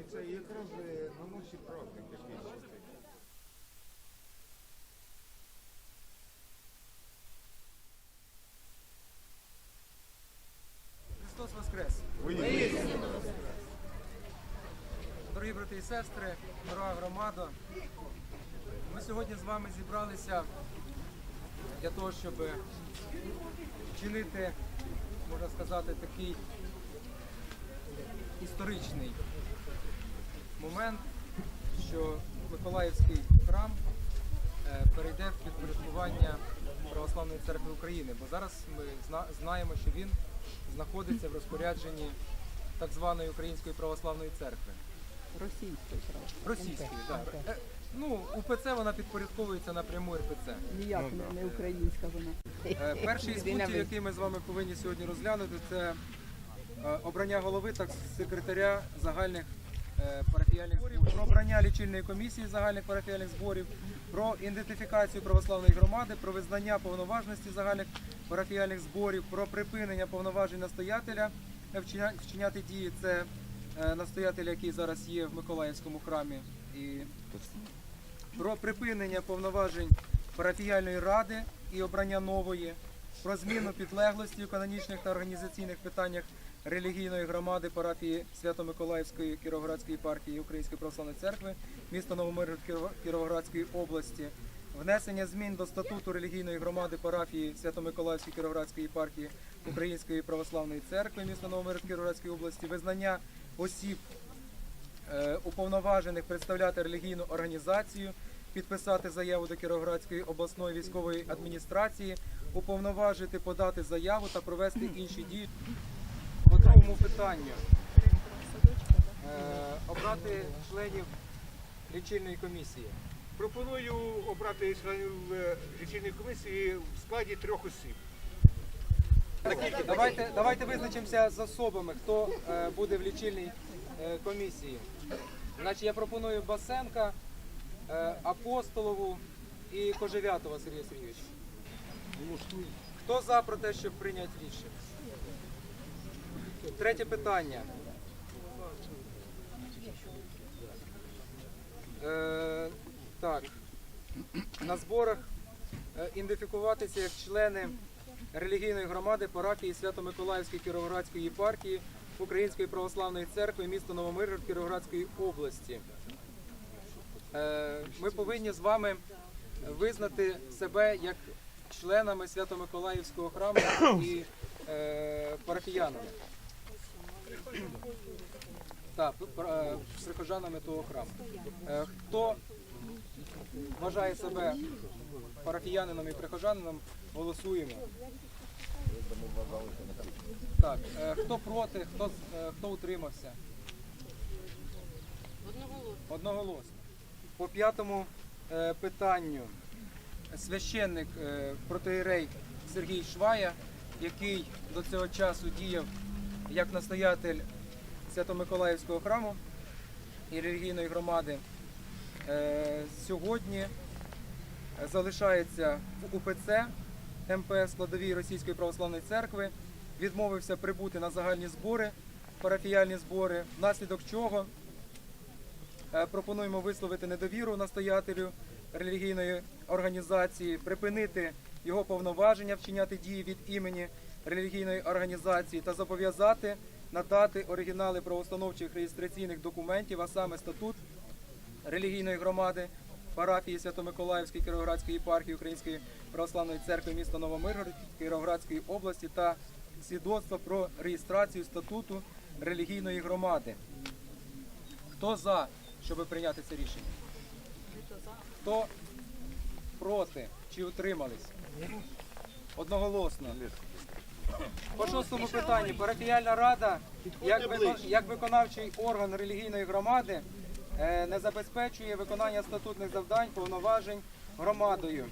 і це якраз е, на носі праздник якийсь. Христос Воскрес! Дорогі брати і сестри, дорога громада, ми сьогодні з вами зібралися для того, щоб вчинити, можна сказати, такий історичний момент, що Миколаївський храм е, перейде в підпорядкування Православної церкви України. Бо зараз ми знаємо, що він знаходиться в розпорядженні так званої Української православної церкви. Російською правда. Російської, так. Е, Ну, УПЦ вона підпорядковується напряму РПЦ. Ніяк не, не українська вона. Е, Перший із пунктів, який ми з вами повинні сьогодні розглянути, це обрання голови та секретаря загальних парафіяльних зборів, про обрання лічильної комісії загальних парафіяльних зборів, про ідентифікацію православної громади, про визнання повноважності загальних парафіяльних зборів, про припинення повноважень настоятеля е, вчиняти дії. Це е, настоятель, який зараз є в Миколаївському храмі. І про припинення повноважень парафіяльної ради і обрання нової, про зміну підлеглості у канонічних та організаційних питаннях релігійної громади парафії Свято-Миколаївської Кіровоградської єпархії Української православної церкви, міста Кіро- Кіровоградської області, внесення змін до статуту релігійної громади парафії Свято-Миколаївської Кіровоградської єпархії Української православної церкви, міста Новомиргород Кіровоградської області, визнання осіб е, уповноважених представляти релігійну організацію, підписати заяву до Кіровоградської обласної військової адміністрації, уповноважити подати заяву та провести інші дії. Другому питанню е, обрати членів лічильної комісії. Пропоную обрати членів е, лічильної комісії в складі трьох осіб. Давайте, давайте визначимося з особами, хто е, буде в лічильній е, комісії. Значить, я пропоную Басенка, е, Апостолову і Кожевятова Сергія Сергійовича. Хто за про те, щоб прийняти рішення? Третє питання. Е, так. На зборах е, ідентифікуватися як члени релігійної громади парафії Свято-Миколаївської Кіровоградської єпархії Української православної церкви міста Новомиргород Кіровоградської області. Е, Ми повинні з вами визнати себе як членами Свято-Миколаївського храму і е, парафіянами. Так, пр- е, прихожанами того храму. Е, Хто вважає себе парафіянином і прихожанином, голосуємо. Так, е, хто проти, хто, хто утримався? Одноголосно. Одноголосно. По п'ятому питанню священник е, Сергій Швая, який до цього часу діяв як настоятель Свято-Миколаївського храму і релігійної громади, е, сьогодні залишається в УПЦ МПС складовій Російської православної церкви, відмовився прибути на загальні збори, парафіяльні збори, внаслідок чого е, пропонуємо висловити недовіру настоятелю релігійної організації, припинити його повноваження вчиняти дії від імені релігійної організації та зобов'язати надати оригінали правоустановчих реєстраційних документів, а саме статут релігійної громади парафії Свято-Миколаївської Кіровоградської єпархії Української православної церкви міста Новомиргород Кіровоградської області та свідоцтво про реєстрацію статуту релігійної громади. Хто за, щоб прийняти це рішення? Хто проти чи утримались? Одноголосно. По шостому питанню. Парафіяльна рада, як, викон- як виконавчий орган релігійної громади, е, не забезпечує виконання статутних завдань, повноважень громадою.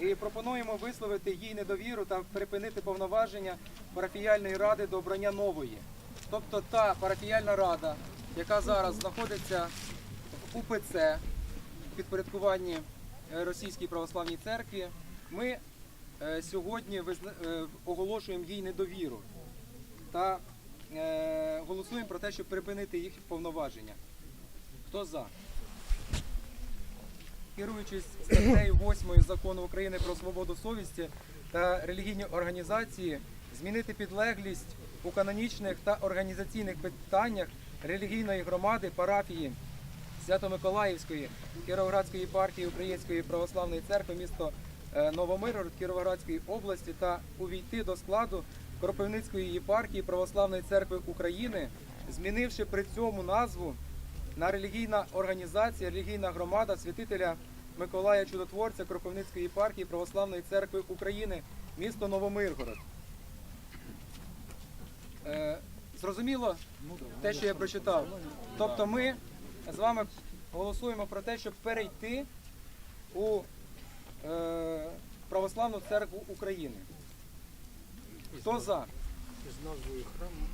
І пропонуємо висловити їй недовіру та припинити повноваження парафіяльної ради до обрання нової. Тобто та парафіяльна рада, яка зараз знаходиться в УПЦ, в підпорядкуванні е, Російській православній церкві, ми сьогодні визна- е, оголошуємо їй недовіру та е, голосуємо про те, щоб припинити їх повноваження. Хто за? Керуючись статтею 8 закону України про свободу совісті та релігійні організації, змінити підлеглість у канонічних та організаційних питаннях релігійної громади парафії Свято-Миколаївської Кіровоградської єпархії Української православної церкви місто е, Новомиргород Кіровоградської області та увійти до складу Кропивницької єпархії Православної церкви України, змінивши при цьому назву на релігійна організація, релігійна громада святителя Миколая Чудотворця Кропивницької єпархії Православної церкви України, місто Новомиргород. Е, зрозуміло те, що я прочитав. Тобто ми з вами голосуємо про те, щоб перейти у е, Православну церкву України. Хто за? З назвою храму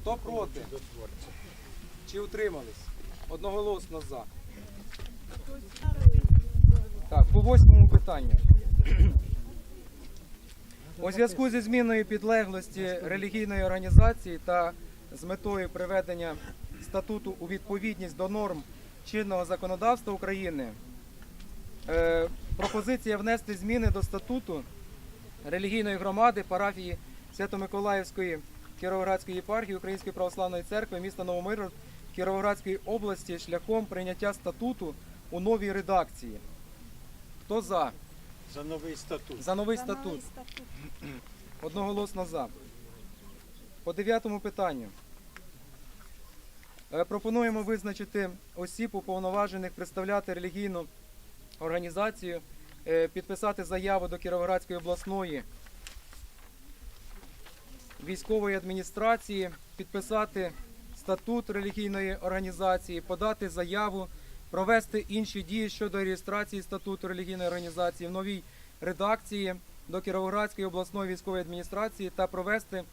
Хто проти? Чи утримались? Одноголосно за. Так, по восьмому питанню. У зв'язку зі зміною підлеглості релігійної організації та з метою приведення статуту у відповідність до норм чинного законодавства України, е, пропозиція внести зміни до статуту релігійної громади парафії Свято-Миколаївської Кіровоградської єпархії Української православної церкви міста Новомиргород Кіровоградської області шляхом прийняття статуту у новій редакції. Хто за? За новий статут. За новий статут. Одноголосно за. По дев'ятому питанню. Е, Пропонуємо визначити осіб, уповноважених представляти релігійну організацію, е, підписати заяву до Кіровоградської обласної військової адміністрації, підписати статут релігійної організації, подати заяву, провести інші дії щодо реєстрації статуту релігійної організації в новій редакції до Кіровоградської обласної військової адміністрації та провести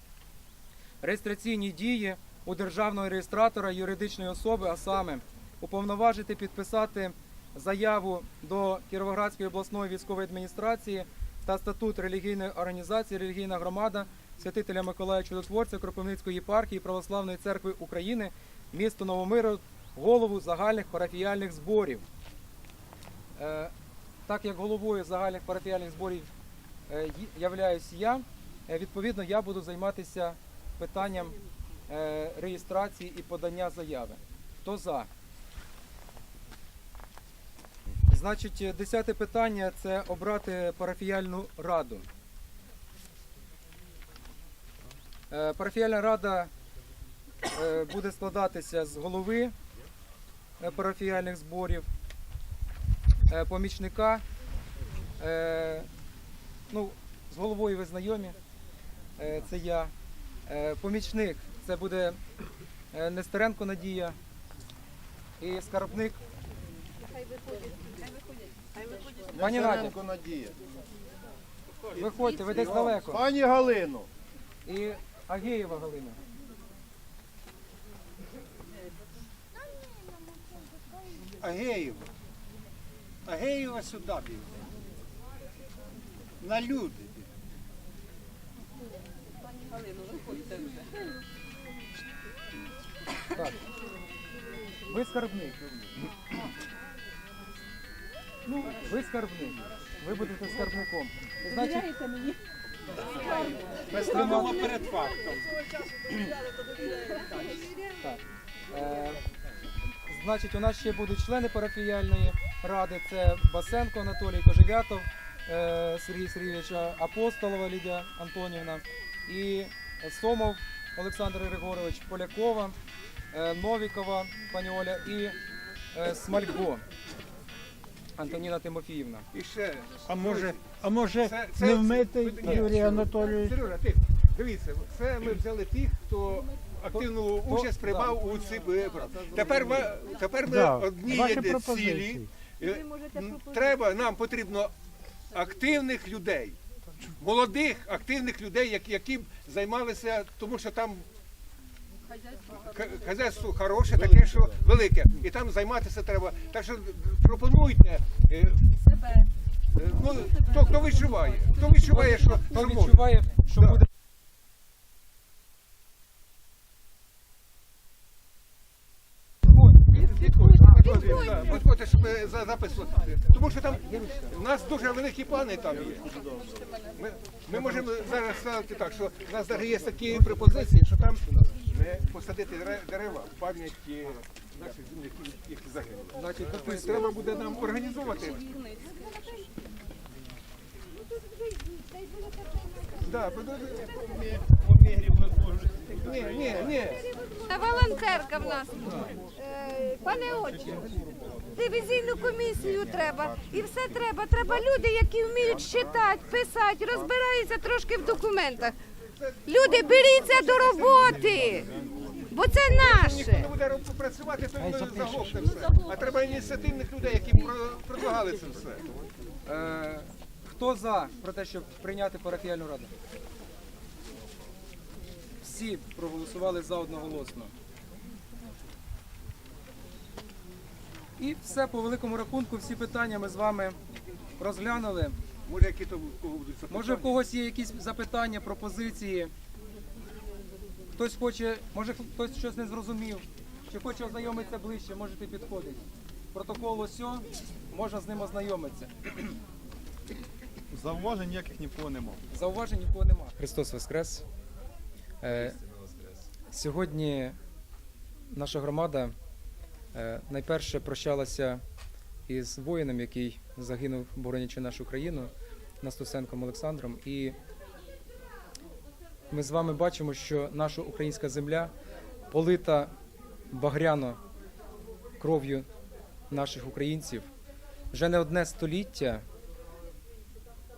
реєстраційні дії у державного реєстратора юридичної особи, а саме уповноважити підписати заяву до Кіровоградської обласної військової адміністрації та статут релігійної організації Релігійна громада святителя Миколая Чудотворця Кропивницької єпархії Православної церкви України, місто Новомирод, голову загальних парафіяльних зборів. Е, так як головою загальних парафіяльних зборів е, являюсь я, е, відповідно я буду займатися питанням реєстрації і подання заяви. Хто за? Значить, е, десяте питання це обрати парафіяльну раду. Е, Парафіяльна рада е, буде складатися з голови парафіяльних зборів, помічника. Ну, з головою ви знайомі. Це я. Помічник це буде Нестеренко Надія і скарбник. Пані Надя, Надія. виходьте, ви десь далеко. Пані Галино. І Агеєва Галина. Агеєва. Агеєва сюди біг. На люди. Пані Галину, виходять, Так. Ви скарбник. Ну, ви скарбник. Ви будете скарбником. Значить, Довіряєте мені? Ми перед фактом. так. Е, значить, у нас ще будуть члени парафіяльної ради. Це Басенко Анатолій Кожевятов, е, Сергій Сергійович Апостолова Лідія Антонівна і Сомов Олександр Григорович Полякова, е, Новікова пані Оля і е, Смалько Антоніна Тимофіївна. І ще. А може, а може Це- це- не вмитий Ні, Юрій Анатолійович? Сережа, ти, дивіться, це ми взяли тих, хто активну участь приймав у цих виборах. Тепер, ми- тепер ми Да, одні ваші пропозиції. цілі. Е, м, Треба, нам потрібно активних людей, молодих активних людей, які, які б займалися, тому що там хазяйство хороше, таке, що велике. І там займатися треба. Так що пропонуйте. е, Себе. Е, Ну, хто, хто відчуває? Хто відчуває, що, Хто відчуває, що буде Підходьте, щоб е, за- записувати. Тому що там у нас дуже великі плани там є. Ми, ми можемо зараз сказати так, що у нас навіть є такі пропозиції, що там посадити дере- дерева в пам'ять е, наших земляків, які загинули. Значить, Тобто треба буде нам організовувати. Да, ні, ні, ні. Та волонтерка в нас. Е, Пане отче, ревізійну комісію треба. І все треба. Треба люди, які вміють читати, писати, розбираються трошки в документах. Люди, беріться до роботи, бо це Ніхто не буде працювати, то він заглохне все. А треба ініціативних людей, які предлагали це все. Е, хто за про те, щоб прийняти парафіяльну раду? Всі проголосували за одноголосно. І все по великому рахунку, всі питання ми з вами розглянули. Може, які то у кого будуть запитання? Може, в когось є якісь запитання, пропозиції. Хтось хоче, може хтось щось не зрозумів, чи хоче ознайомитися ближче, можете підходити. Протокол ось, можна з ним ознайомитися. Зауважень ніяких нікого нема. Зауважень нікого немає. Христос Воскрес. Е, сьогодні наша громада е, найперше прощалася із воїном, який загинув, боронячи нашу країну, Настусенком Олександром. І ми з вами бачимо, що наша українська земля полита багряно кров'ю наших українців. Вже не одне століття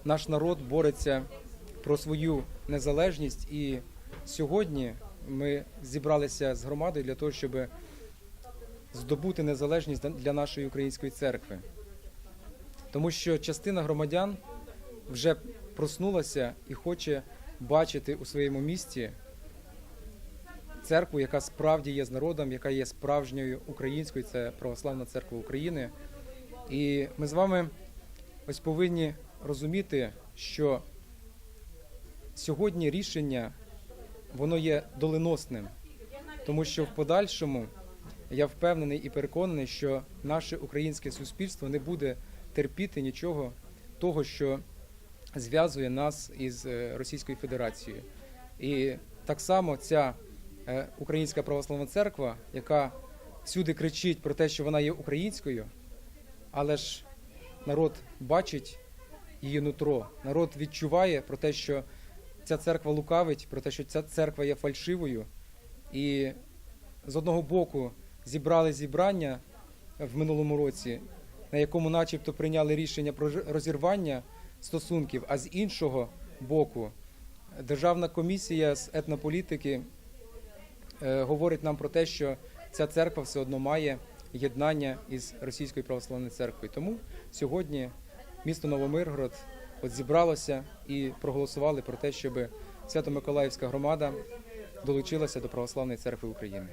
наш народ бореться про свою незалежність, і сьогодні ми зібралися з громадою для того, щоб здобути незалежність для нашої української церкви. Тому що частина громадян вже проснулася і хоче бачити у своєму місті церкву, яка справді є з народом, яка є справжньою українською, це Православна церква України. І ми з вами ось повинні розуміти, що сьогодні рішення воно є доленосним, тому що в подальшому я впевнений і переконаний, що наше українське суспільство не буде терпіти нічого того, що зв'язує нас із е, Російською Федерацією. І так само ця е, Українська православна церква, яка всюди кричить про те, що вона є українською, але ж народ бачить її нутро. Народ відчуває про те, що ця церква лукавить, про те, що ця церква є фальшивою. І з одного боку зібрали зібрання в минулому році, на якому начебто прийняли рішення про розірвання стосунків, а з іншого боку, Державна комісія з етнополітики е, говорить нам про те, що ця церква все одно має єднання із Російською православною церквою. Тому сьогодні місто Новомиргород от зібралося і проголосували про те, щоб Свято-Миколаївська громада долучилася до Православної церкви України.